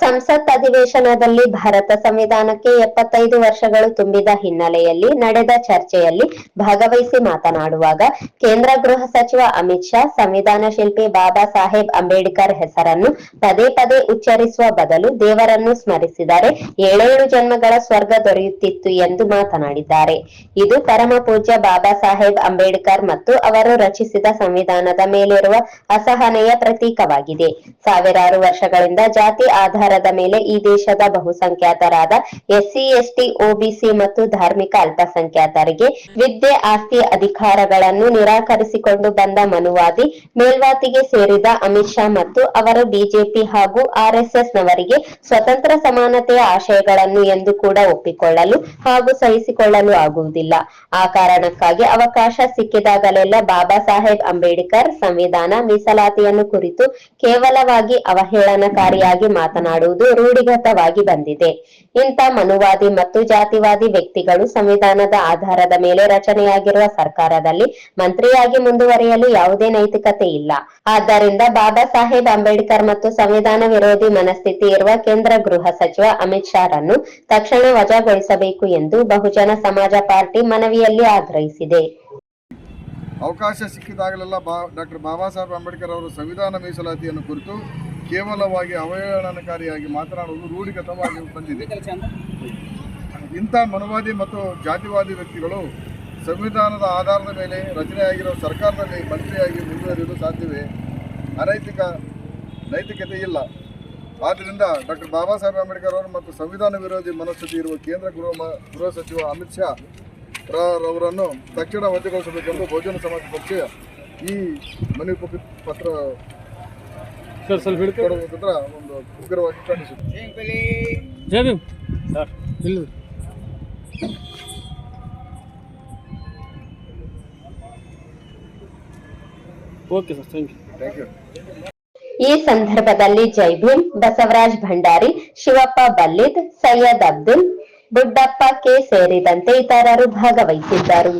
ಸಂಸತ್ ಅಧಿವೇಶನದಲ್ಲಿ ಭಾರತ ಸಂವಿಧಾನಕ್ಕೆ ಎಪ್ಪತ್ತೈದು ವರ್ಷಗಳು ತುಂಬಿದ ಹಿನ್ನೆಲೆಯಲ್ಲಿ ನಡೆದ ಚರ್ಚೆಯಲ್ಲಿ ಭಾಗವಹಿಸಿ ಮಾತನಾಡುವಾಗ ಕೇಂದ್ರ ಗೃಹ ಸಚಿವ ಅಮಿತ್ ಶಾ, ಸಂವಿಧಾನ ಶಿಲ್ಪಿ ಬಾಬಾ ಸಾಹೇಬ್ ಅಂಬೇಡ್ಕರ್ ಹೆಸರನ್ನು ಪದೇ ಪದೇ ಉಚ್ಚರಿಸುವ ಬದಲು ದೇವರನ್ನು ಸ್ಮರಿಸಿದರೆ ಏಳೇಳು ಜನ್ಮಗಳ ಸ್ವರ್ಗ ದೊರೆಯುತ್ತಿತ್ತು ಎಂದು ಮಾತನಾಡಿದ್ದಾರೆ. ಇದು ಪರಮ ಪೂಜ್ಯ ಬಾಬಾ ಸಾಹೇಬ್ ಅಂಬೇಡ್ಕರ್ ಮತ್ತು ಅವರು ರಚಿಸಿದ ಸಂವಿಧಾನದ ಮೇಲಿರುವ ಅಸಹನೆಯ ಪ್ರತೀಕವಾಗಿದೆ. ಸಾವಿರಾರು ವರ್ಷಗಳಿಂದ ಜಾತಿ ಆಧಾರದ ಮೇಲೆ ಈ ದೇಶದ ಬಹುಸಂಖ್ಯಾತರಾದ ಎಸ್ಸಿ, ಎಸ್ಟಿ, ಒಬಿಸಿ ಮತ್ತು ಧಾರ್ಮಿಕ ಅಲ್ಪಸಂಖ್ಯಾತರಿಗೆ ವಿದ್ಯೆ, ಆಸ್ತಿ, ಅಧಿಕಾರಗಳನ್ನು ನಿರಾಕರಿಸಿಕೊಂಡು ಬಂದ ಮನುವಾದಿ ಮೇಲ್ವಾತಿಗೆ ಸೇರಿದ ಅಮಿತ್ ಶಾ ಮತ್ತು ಅವರು ಬಿಜೆಪಿ ಹಾಗೂ ಆರ್ಎಸ್ಎಸ್ ನವರಿಗೆ ಸ್ವತಂತ್ರ ಸಮಾನತೆಯ ಆಶಯಗಳನ್ನು ಎಂದು ಕೂಡ ಒಪ್ಪಿಕೊಳ್ಳಲು ಹಾಗೂ ಸಹಿಸಿಕೊಳ್ಳಲು ಆಗುವುದಿಲ್ಲ. ಆ ಕಾರಣಕ್ಕಾಗಿ ಅವಕಾಶ ಸಿಕ್ಕಿದಾಗಲೆಲ್ಲ ಬಾಬಾ ಸಾಹೇಬ್ ಅಂಬೇಡ್ಕರ್ ಸಂವಿಧಾನ ಮೀಸಲಾತಿಯನ್ನು ಕುರಿತು ಕೇವಲವಾಗಿ ಅವಹೇಳನಕಾರಿಯಾಗಿ ಮಾತನಾಡುವುದು ರೂಢಿಗತವಾಗಿ ಬಂದಿದೆ. ಇಂಥ ಮನುವಾದಿ ಮತ್ತು ಜಾತಿವಾದಿ ವ್ಯಕ್ತಿಗಳು ಸಂವಿಧಾನದ ಆಧಾರದ ಮೇಲೆ ರಚನೆಯಾಗಿರುವ ಸರ್ಕಾರದಲ್ಲಿ ಮಂತ್ರಿಯಾಗಿ ಮುಂದುವರಿಯಲು ಯಾವುದೇ ನೈತಿಕತೆ ಇಲ್ಲ. ಆದ್ದರಿಂದ ಬಾಬಾ ಸಾಹೇಬ್ ಅಂಬೇಡ್ಕರ್ ಮತ್ತು ಸಂವಿಧಾನ ವಿರೋಧಿ ಮನಸ್ಥಿತಿ ಇರುವ ಕೇಂದ್ರ ಗೃಹ ಸಚಿವ ಅಮಿತ್ ಶಾರನ್ನು ತಕ್ಷಣ ವಜಾಗೊಳಿಸಬೇಕು ಎಂದು ಬಹುಜನ ಸಮಾಜ ಪಾರ್ಟಿ ಮನವಿಯಲ್ಲಿ ಆಗ್ರಹಿಸಿದೆ. ಅವಕಾಶ ಸಿಕ್ಕಿದಾಗಲೆಲ್ಲ ಬಾ, ಡಾಕ್ಟರ್ ಬಾಬಾ ಸಾಹೇಬ್ ಅಂಬೇಡ್ಕರ್ ಅವರು ಸಂವಿಧಾನ ಮೀಸಲಾತಿಯನ್ನು ಕುರಿತು ಕೇವಲವಾಗಿ ಅವಹೇಳನಕಾರಿಯಾಗಿ ಮಾತನಾಡುವುದು ರೂಢಿಗತವಾಗಿ ಬಂದಿದೆ. ಇಂಥ ಮನುವಾದಿ ಮತ್ತು ಜಾತಿವಾದಿ ವ್ಯಕ್ತಿಗಳು ಸಂವಿಧಾನದ ಆಧಾರದ ಮೇಲೆ ರಚನೆಯಾಗಿರುವ ಸರ್ಕಾರದಲ್ಲಿ ಮಂತ್ರಿಯಾಗಿ ಮುಂದುವರಿಯಲು ಸಾಧ್ಯವೇ? ಅನೈತಿಕ ನೈತಿಕತೆ ಇಲ್ಲ. ಆದ್ದರಿಂದ ಡಾಕ್ಟರ್ ಬಾಬಾ ಸಾಹೇಬ್ ಅಂಬೇಡ್ಕರ್ ಅವರು ಮತ್ತು ಸಂವಿಧಾನ ವಿರೋಧಿ ಮನಸ್ಥಿತಿ ಇರುವ ಕೇಂದ್ರ ಗೃಹ ಗೃಹ ಸಚಿವ ಅಮಿತ್ ಶಾ ರವರನ್ನು ತಕ್ಷಣ ವಜಗೊಳಿಸಬೇಕೆಂದು ಬಹುಜನ ಸಮಾಜ ಪಕ್ಷ ಈ ಮನವಿ ಪತ್ರ ಸರ್ ಸ್ವಲ್ಪ ಹಿಡ್ಕೊ ಕೊಡುವುದರ ಒಂದು ಉಗ್ರವಾಗಿ ಖಂಡಿಸುತ್ತೆ. ಜೈ ಭೀಮ್. ಸರ್. ಇಲ್ಲ okay sir thank you thank you ಈ ಸಂದರ್ಭದಲ್ಲಿ ಜೈ ಭೀಮ್ ಬಸವರಾಜ್ ಭಂಡಾರಿ ಶಿವಪ್ಪ ಬಲ್ಲಿದ್ ಸೈಯದ್ ಅಬ್ದುಲ್ ಬುಡ್ಡಪ್ಪ ಕೆ ಸೇರಿದಂತೆ ಇತರರು ಭಾಗವಹಿಸಿದ್ದರು.